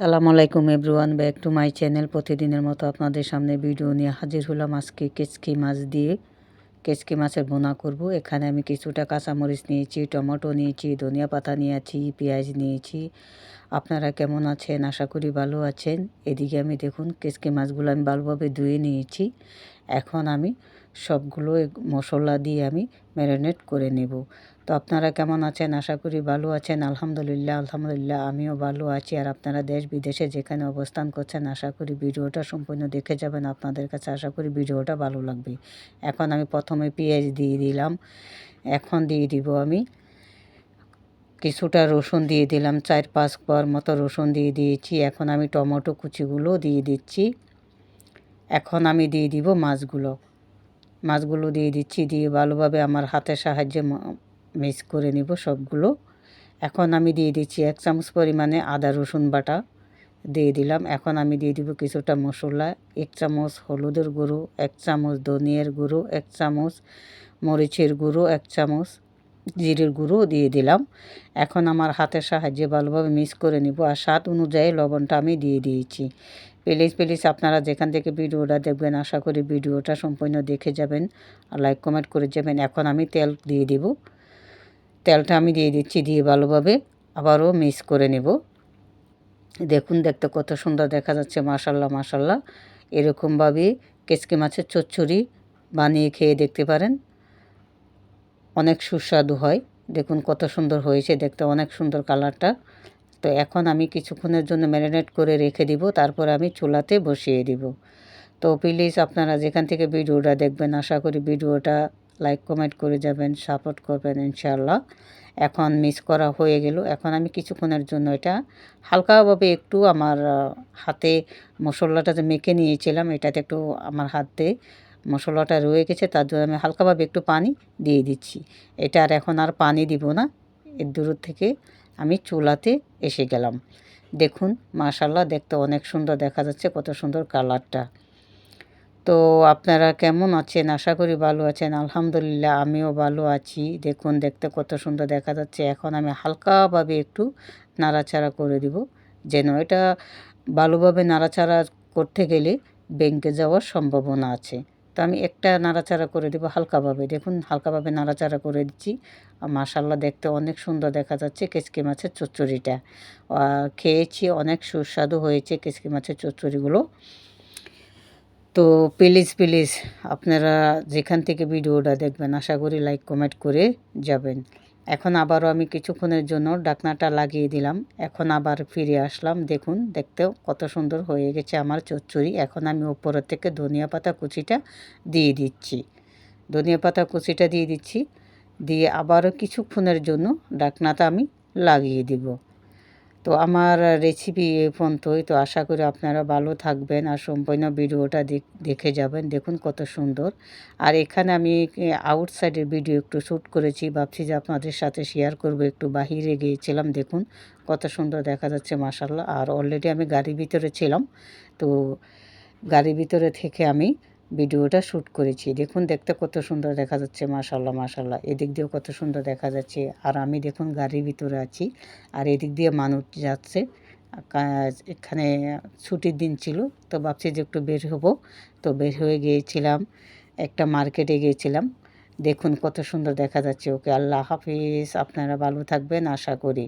সালাম আলাইকুম everyone, back to my channel. প্রতিদিনের মতো আপনাদের সামনে ভিডিও নিয়ে হাজির হলাম আজকে কেচকি মাছ দিয়ে। কেচকি মাছের বোনা করব। এখানে আমি কিছুটা কাঁচামরিচ নিয়েছি, টমেটো নিয়েছি, ধনিয়া পাতা নিয়েছি, পেঁয়াজ নিয়েছি। আপনারা কেমন আছেন? আশা করি ভালো আছেন। এদিকে আমি দেখুন, কেচকি মাছগুলো আমি ভালোভাবে ধুয়ে নিয়েছি। এখন আমি সবগুলো মশলা দিয়ে আমি ম্যারিনেট করে নেব। তো আপনারা কেমন আছেন? আশা করি ভালো আছেন। আলহামদুলিল্লাহ আলহামদুলিল্লাহ, আমিও ভালো আছি। আর আপনারা দেশ বিদেশে যেখানে অবস্থান করছেন, আশা করি ভিডিওটা সম্পূর্ণ দেখে যাবেন আপনাদের কাছে। আশা করি ভিডিওটা ভালো লাগবে। এখন আমি প্রথমে পেঁয়াজ দিয়ে দিলাম। এখন দিয়ে দিব আমি কিছুটা রসুন দিয়ে দিলাম। চার পাঁচ পর মতো রসুন দিয়ে দিয়েছি। এখন আমি টমেটো কুচিগুলো দিয়ে দিচ্ছি। এখন আমি দিয়ে দিব মাছগুলো। মাছগুলো দিয়ে দিচ্ছি, দিয়ে ভালোভাবে আমার হাতের সাহায্যে মিক্স করে নিব সবগুলো। এখন আমি দিয়ে দিচ্ছি এক চামচ পরিমাণে আদা রসুন বাটা দিয়ে দিলাম। এখন আমি দিয়ে দিব কিছুটা মশলা, এক চামচ হলুদের গুঁড়ো, এক চামচ ধনিয়ার গুঁড়ো, এক চামচ মরিচের গুঁড়ো, এক চামচ জিরের গুঁড়ো দিয়ে দিলাম। এখন আমার হাতের সাহায্যে ভালোভাবে মিক্স করে নিব। আর স্বাদ অনুযায়ী লবণটা আমি দিয়ে দিয়েছি। প্লিজ প্লিজ আপনারা যেখান থেকে ভিডিওটা দেখবেন, আশা করি ভিডিওটা সম্পূর্ণ দেখে যাবেন আর লাইক, কমেন্ট করে যাবেন। এখন আমি তেল দিয়ে দিব। তেলটা আমি দিয়ে দিচ্ছি দিয়ে ভালোভাবে আবারও মিক্স করে নেব। দেখুন, দেখতে কত সুন্দর দেখা যাচ্ছে, মাশাল্লাহ মাশাল্লাহ। এরকমভাবে কেচকে মাছের চচ্চড়ি বানিয়ে খেয়ে দেখতে পারেন। অনেক সুস্বাদু হয়। দেখুন কত সুন্দর হয়েছে, দেখতে অনেক সুন্দর কালারটা। তো এখন আমি কিছুক্ষণের জন্য ম্যারিনেট করে রেখে দিব, তারপর আমি চুলাতে বসিয়ে দিব। তো প্লিজ আপনারা যেখান থেকে ভিডিওটা দেখবেন, আশা করি ভিডিওটা লাইক কমেন্ট করে যাবেন সাপোর্ট করবেন ইনশাল্লাহ এখন মিস করা হয়ে গেল। এখন আমি কিছুক্ষণের জন্য এটা হালকাভাবে একটু আমার হাতে মশলাটা যে মেখে নিয়েছিলাম, এটাতে একটু আমার হাতে মশলাটা রয়ে গেছে, তার জন্য আমি হালকাভাবে একটু পানি দিয়ে দিচ্ছি। এটা আর এখন আর পানি দিব না, এর দূর থেকে আমি চুলাতে এসে গেলাম। দেখুন মাশাল্লাহ দেখতে অনেক সুন্দর দেখা যাচ্ছে, কত সুন্দর কালারটা। তো আপনারা কেমন আছেন? আশা করি ভালো আছেন। আলহামদুলিল্লাহ, আমিও ভালো আছি। দেখুন, দেখতে কত সুন্দর দেখা যাচ্ছে। এখন আমি হালকাভাবে একটু নাড়াচাড়া করে দিব, যেন এটা ভালোভাবে নাড়াচাড়া করতে গেলে ব্যাংকে যাওয়ার সম্ভাবনা আছে। তো আমি একটা নাড়াচাড়া করে দেবো হালকাভাবে দেখুন হালকাভাবে নাড়াচাড়া করে দিচ্ছি। মাশাল্লাহ দেখতে অনেক সুন্দর দেখা যাচ্ছে কেচকি মাছের চচ্চড়িটা। খেয়েছি, অনেক সুস্বাদু হয়েছে কেচকি মাছের চচ্চড়িগুলো। তো প্লিজ প্লিজ আপনারা যেখান থেকে ভিডিওটা দেখবেন, আশা করি লাইক, কমেন্ট করে যাবেন। এখন আবারও আমি কিছুক্ষণের জন্য ডাকনাটা লাগিয়ে দিলাম। এখন আবার ফিরে আসলাম। দেখুন, দেখতেও কত সুন্দর হয়ে গেছে আমার চচ্চড়ি। এখন আমি ওপর থেকে ধনিয়া পাতা কুচিটা দিয়ে দিচ্ছি। ধনিয়া পাতা কুচিটা দিয়ে দিচ্ছি। দিয়ে আবারও কিছুক্ষণের জন্য ডাকনাটা আমি লাগিয়ে দিব। তো আমার রেসিপি এ পর্যন্তই। তো আশা করি আপনারা ভালো থাকবেন আর সম্পূর্ণ ভিডিওটা দেখে যাবেন। দেখুন কত সুন্দর। আর এখানে আমি আউটসাইডের ভিডিও একটু শ্যুট করেছি। ভাবছি যে আপনাদের সাথে শেয়ার করব। একটু বাহিরে গিয়েছিলাম, দেখুন। কত সুন্দর দেখা যাচ্ছে মাসাল্লাহ আর অলরেডি আমি গাড়ির ভিতরে ছিলাম। তো গাড়ির ভিতরে থেকে আমি ভিডিওটা শ্যুট করেছি। দেখুন, দেখতে কত সুন্দর দেখা যাচ্ছে মাশাল্লাহ মাশাল্লাহ এদিক দিয়েও কত সুন্দর দেখা যাচ্ছে। আর আমি দেখুন, গাড়ির ভিতরে আছি। আর এদিক দিয়ে মানুষ যাচ্ছে। এখানে ছুটির দিন ছিল, তো ভাবছি যে একটু বের হব। তো বের হয়ে গিয়েছিলাম, একটা মার্কেটে গিয়েছিলাম। দেখুন, কত সুন্দর দেখা যাচ্ছে ওকে। আল্লাহ হাফিজ, আপনারা ভালো থাকবেন, আশা করি।